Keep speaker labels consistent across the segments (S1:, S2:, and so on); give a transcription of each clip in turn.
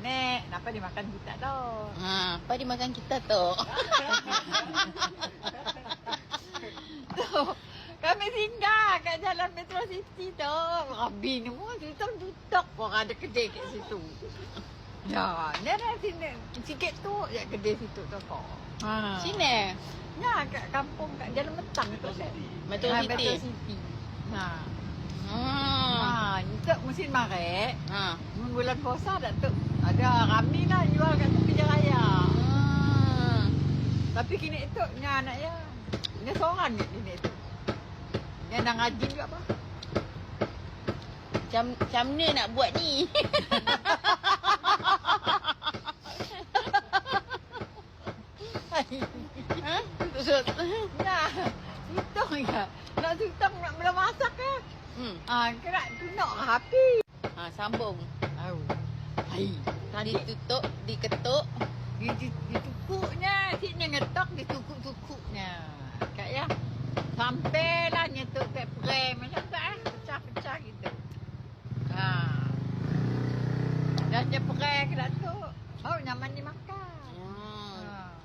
S1: nek, kenapa dimakan kita tu?
S2: Ha, apa dimakan kita tu?
S1: tu. Kami singgah kat jalan Metro City tu. Rabi ni semua tutup tutup orang ada kedai kat situ. Ya, ni ada sini sikit tu je kedai situ tu kau. Ha.
S2: Sini.
S1: Ya, kat kampung kat jalan metang tu.
S2: Metro
S1: Ha,
S2: City.
S1: Metro City. Ha.
S2: Hmm.
S1: Ha, itu musim maret.
S2: Ha.
S1: Bulan puasa dah tu. Ada ramai lah jual kat tepi jalan raya.
S2: Hmm.
S1: Tapi kini itu ni anak ya. Ni seorang ni kini itu. Yang dah ngaji juga apa?
S2: Macam, macam ni nak buat ni. ha?
S1: Ya. Ya. Nak nak mula masak ke?
S2: Hmm.
S1: Ah, kena tunuk api.
S2: Ha, sambung.
S1: Hai. Tadi
S2: Ditutup, diketuk.
S1: di, di, ditukuknya, sini ngetok ditukuk-tukuknya. Kak ya. Sampailah nyetuk tak pre macam tu eh. Pecah-pecah gitu. Ha. Dah nyepre kena tu. Oh, nyaman dimakan.
S2: Hmm.
S1: Ha.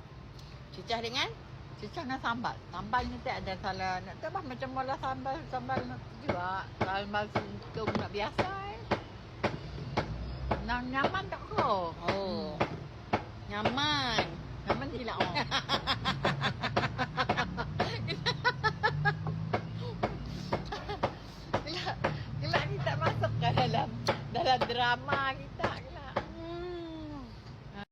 S2: Cicah dengan?
S1: Cicak dengan sambal. Sambal ni tak ada salah. Nak tahu macam mula sambal. Sambal nak juga. Sambal singkong nak biasa yang nyaman tak ke?
S2: Oh. Hmm. Nyaman.
S1: Nyaman sila oh. gelak, gelak ni tak masuk ke dalam dalam drama kita.